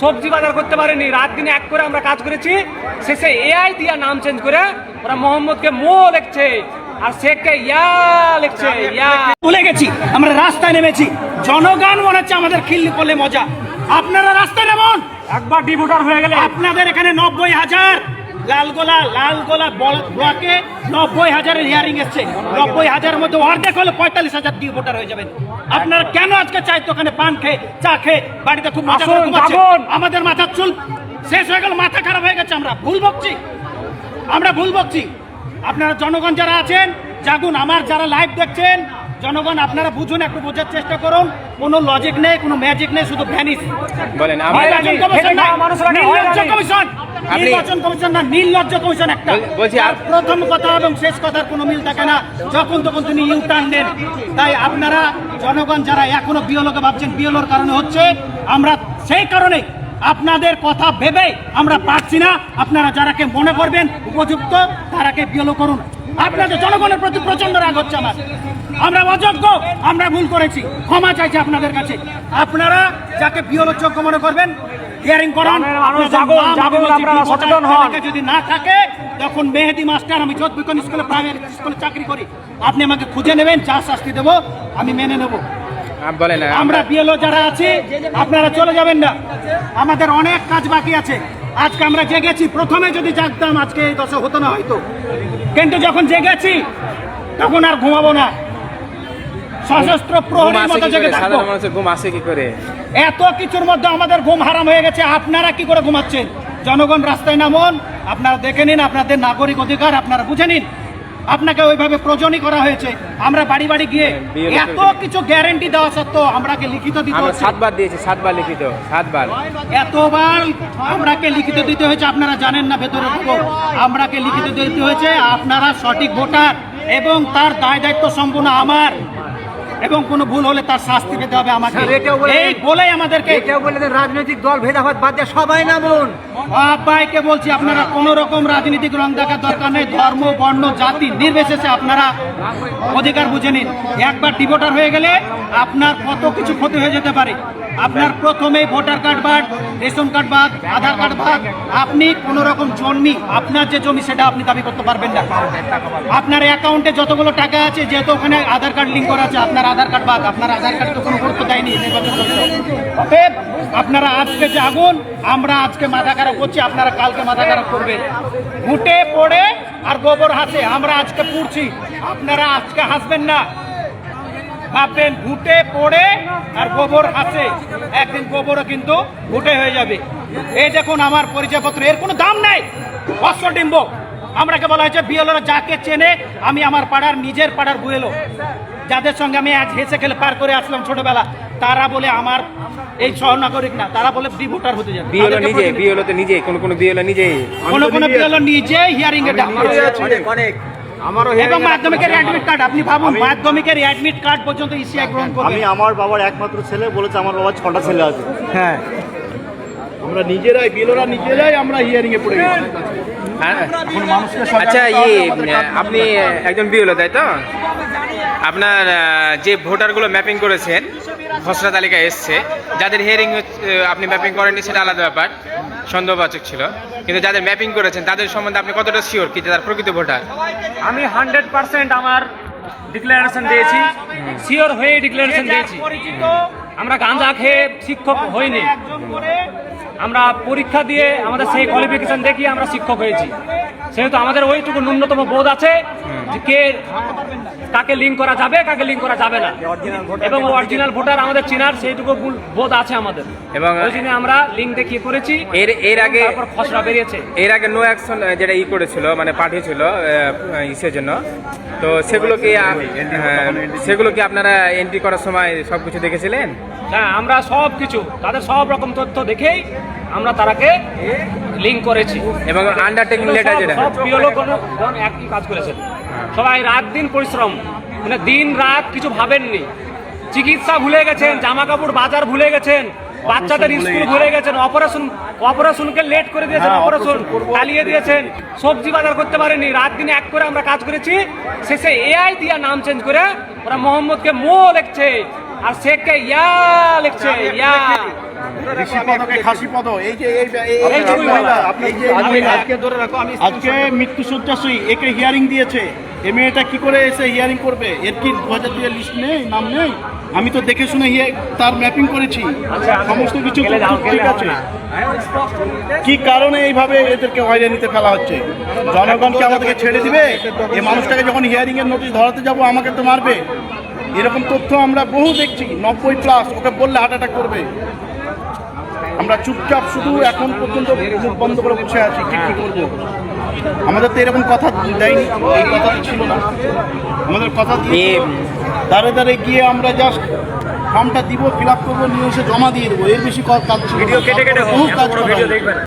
সবজি বাজার করতে পারেনি। রাত দিনে এক করে আমরা কাজ করেছি। শেষে এআই দিয়া নাম চেঞ্জ করে ওরা মোহাম্মদকে মো লিখছে। আর শেখকে ইয়া লিখছে ইয়া। ভুলে গেছি আমরা রাস্তায় নেমেছি। জনগণ মনে হচ্ছে আমাদের খিল্লি করলে মজা। আপনারা রাস্তায় নেমন। একবার ডিভোটার হয়ে গেলে আপনাদের এখানে নব্বই হাজার লালগোলা লালগোলা বল- ব্লকে নব্বই হাজারের হিয়ারিং এসছে। নব্বই হাজারের মধ্যে অর্ধেক হলে পঁয়তাল্লিশ হাজার দিয়ে ভোটার হয়ে যাবেন। আপনারা কেন আজকে চাই তো ওখানে পান খেয়ে চা খেয়ে বাড়িতে খুব মজা। আমাদের মাথার চুল শেষ হয়ে গেল মাথা খারাপ হয়ে গেছে আমরা ভুল বকছি। আমরা ভুল বকছি। আপনারা জনগণ যারা আছেন জাগুন আমার যারা লাইভ দেখছেন জনগণ আপনারা বুঝুন একটু বোঝার চেষ্টা করুন। কোনো লজিক নেই কোনো ম্যাজিক নেই শুধু ভ্যানিস বলেন কমিশন নির্বাচন কমিশন না নির্লজ্জ কমিশন একটা। প্রথম কথা এবং শেষ কথার কোনো মিল থাকে না। যখন তখন তিনি নেন। তাই আপনারা জনগণ যারা এখনও বিয়লোকে ভাবছেন বিয়লোর কারণে হচ্ছে আমরা সেই কারণে আপনাদের কথা ভেবে আমরা পারছি না। আপনারা যারাকে মনে করবেন উপযুক্ত তারাকে বিয়লো করুন। আপনাদের জনগণের প্রতি প্রচণ্ড রাগ হচ্ছে আমার। আমরা অযোগ্য আমরা ভুল করেছি। ক্ষমা চাইছি আপনাদের কাছে। আপনারা যাকে বিয়লোর যোগ্য মনে করবেন হিয়ারিং করান। সচেতন হন। যদি না থাকে তখন মেহেদি মাস্টার আমি স্কুলে প্রাইভেট স্কুলে চাকরি করি। আপনি আমাকে খুঁজে নেবেন যা শাস্তি দেবো আমি মেনে নেব। আপ বলেন আমরা বিএলও যারা আছি আপনারা চলে যাবেন না। আমাদের অনেক কাজ বাকি আছে। আজকে আমরা জেগেছি। প্রথমে যদি জানতাম আজকে এই দশা হতো না হয়তো। কিন্তু যখন জেগেছি তখন আর ঘুমাবো না। সশস্ত্র প্রহরীর মতো জেগে? থাকব। ঘুম আসে কি করে? এত কিছুর মধ্যে আমাদের ঘুম হারাম হয়ে গেছে। আপনারা কি করে ঘুমাচ্ছেন? জনগণ রাস্তায় নামুন। আপনারা দেখে নিন আপনাদের নাগরিক অধিকার আপনারা বুঝে নিন। আপনাকে ওইভাবে প্রয়োজনই করা হয়েছে। আমরা বাড়ি বাড়ি গিয়ে এত কিছু গ্যারেন্টি দেওয়া সত্ত্বেও আমরাকে লিখিত দিতে হচ্ছে। সাতবার দিয়েছে সাতবার লিখিত সাতবার। এতবার আমরাকে লিখিত দিতে হয়েছে আপনারা জানেন না ভেতরে আমরাকে লিখিত দিতে হয়েছে আপনারা সঠিক ভোটার এবং তার দায় দায়িত্ব সম্পূর্ণ আমার। এবং কোনো ভুল হলে তার শাস্তি পেতে হবে আমাকে। এই বলেই আমাদেরকে এটাও বলে রাজনৈতিক দল ভেদাভেদ বাদ দিয়ে সবাই নামুন। সবাইকে বলছি আপনারা কোন রকম রাজনৈতিক রং দেখার দরকার নেই ধর্ম বর্ণ জাতি নির্বিশেষে আপনারা অধিকার বুঝে নিন। একবার ডিভোটার হয়ে গেলে আপনার কত কিছু ক্ষতি হয়ে যেতে পারে। আপনার প্রথমেই ভোটার কার্ড বাদ রেশন কার্ড বাদ আধার কার্ড বাদ আপনি কোন রকম জন্মি আপনার যে জমি সেটা আপনি দাবি করতে পারবেন না। আপনার অ্যাকাউন্টে যতগুলো টাকা আছে যেহেতু ওখানে আধার কার্ড লিঙ্ক করা আছে আপনার আধার কার্ড বাদ, আপনার আধার কার্ড তো কোনো গুরুত্ব দেয়নি অতএব আপনারা আজকে জাগুন আমরা আজকে মাথা খারাপ করছি, আপনারা কালকে মাথা খারাপ করবেন। উঠে পড়ে আর গোবর হাসে, আমরা আজকে পুড়ছি। আপনারা আজকে হাসবেন না। ভাববেন ঘুটে পড়ে আর গোবর হাসে। একদিন গোবরও কিন্তু ঘুটে হয়ে যাবে। এই দেখুন, আমার পরিচয়পত্র, এর কোনো দাম নাই। অশ্বডিম্ব আমরাকে বলা হয়েছে, বিএলওরা যাকে চেনে, আমি আমার পাড়ার, নিজের পাড়ার বুয়েলো। যাদের সঙ্গে আমি আজ হেসে খেলে পার করে আসলাম ছোটবেলা তারা বলে আমার এই সহনাগরিক না তারা বলে ডি ভোটার হতে যাবে। বিএলও নিজে বিএলও তো নিজে কোন কোন বিএলও নিজে। কোনো কোনো বিএলও নিজে হিয়ারিং এ ডাক অনেক অনেক। আমারও এবং মাধ্যমিকের অ্যাডমিট কার্ড আপনি ভাবুন মাধ্যমিকের অ্যাডমিট কার্ড পর্যন্ত ইসিআই গ্রহণ করবে। আমি আমার বাবার একমাত্র ছেলে বলেছে আমার বাবার ছটা ছেলে আছে। হ্যাঁ। আমরা নিজেরাই বিলোরা নিজেরাই আমরা হিয়ারিং এ পড়ে গেছি। আচ্ছা ইয়ে আপনি একজন বিএলও তাই তো? আপনার যে ভোটারগুলো ম্যাপিং করেছেন খসড়া তালিকা এসছে যাদের হিয়ারিং আপনি ম্যাপিং করেননি সেটা আলাদা ব্যাপার সন্দেহবাচক ছিল। কিন্তু যাদের ম্যাপিং করেছেন তাদের সম্বন্ধে আপনি কতটা শিওর কি তার প্রকৃত ভোটার? আমি হান্ড্রেড পার্সেন্ট আমার ডিক্লারেশন দিয়েছি। শিওর হয়ে ডিক্লারেশন দিয়েছি। আমরা গাঁজা খেয়ে শিক্ষক হইনি। আমরা পরীক্ষা দিয়ে আমাদের সেই কোয়ালিফিকেশন দেখিয়ে আমরা শিক্ষক হয়েছি। সেহেতু আমাদের ওইটুকু ন্যূনতম বোধ আছে যে কে কাকে লিঙ্ক করা যাবে কাকে লিঙ্ক করা যাবে না। এবং অরিজিনাল ভোটার আমাদের চিনার সেইটুকু বোধ আছে আমাদের। এবং ওই জন্য আমরা লিঙ্ক দেখিয়ে করেছি। এর এর আগে তারপর খসড়া বেরিয়েছে। এর আগে নো অ্যাকশন যেটা ই করেছিল মানে পাঠিয়েছিল ইসের জন্য। তো সেগুলো কি হ্যাঁ, সেগুলো কি আপনারা এন্ট্রি করার সময় সব কিছু দেখেছিলেন? হ্যাঁ আমরা সব কিছু তাদের সব রকম তথ্য দেখেই আমরা তারাকে লিঙ্ক করেছি। এবং আন্ডারটেকিং লেটার যেটা। সব বিয়লো কোনো কোন একই কাজ করেছেন। সবাই রাত দিন পরিশ্রম মানে দিন রাত কিছু ভাবেননি চিকিৎসা ভুলে গেছেন জামা কাপড় বাজার ভুলে গেছেন বাচ্চাদের স্কুল ভুলে গেছেন অপারেশন অপারেশনকে লেট করে দিয়েছেন অপারেশন চালিয়ে দিয়েছেন সবজি বাজার করতে পারেনি রাত দিনে এক করে আমরা কাজ করেছি শেষে এআই দিয়া নাম চেঞ্জ করে ওরা মোহাম্মদকে মো লিখছে আর শেখকে ইয়া লিখছে ইয়া আজকে ধরে আমি আজকে মৃত্যু শয্যাশয়ী একে হিয়ারিং দিয়েছে এ মেয়েটা কি করে এসে হিয়ারিং করবে? এর কি দু হাজার দুয়ের লিস্ট নেই নাম নেই? আমি তো দেখে শুনে হিয়ে তার ম্যাপিং করেছি। সমস্ত কিছু ঠিক আছে। কি কারণে এইভাবে এদেরকে হয়রানিতে ফেলা হচ্ছে? জনগণকে আমাদেরকে ছেড়ে দিবে? এই মানুষটাকে যখন হিয়ারিং এর নোটিশ ধরাতে যাব আমাকে তো মারবে। এরকম তথ্য আমরা বহু দেখছি নব্বই প্লাস ওকে বললে হার্ট অ্যাটাক করবে। আমরা চুপচাপ শুধু এখন পর্যন্ত মুখ বন্ধ করে বসে আছি কি কি করব? আমাদের তো এরকম কথা দেয়নি এই কথা ছিল না। আমাদের কথা দিয়ে দাঁড়ে দাঁড়ে গিয়ে আমরা জাস্ট ফর্মটা দিব ফিল আপ করব নিয়ে এসে জমা দিয়ে দেবো এর বেশি কাজ ছিল ভিডিও কেটে কেটে কাজ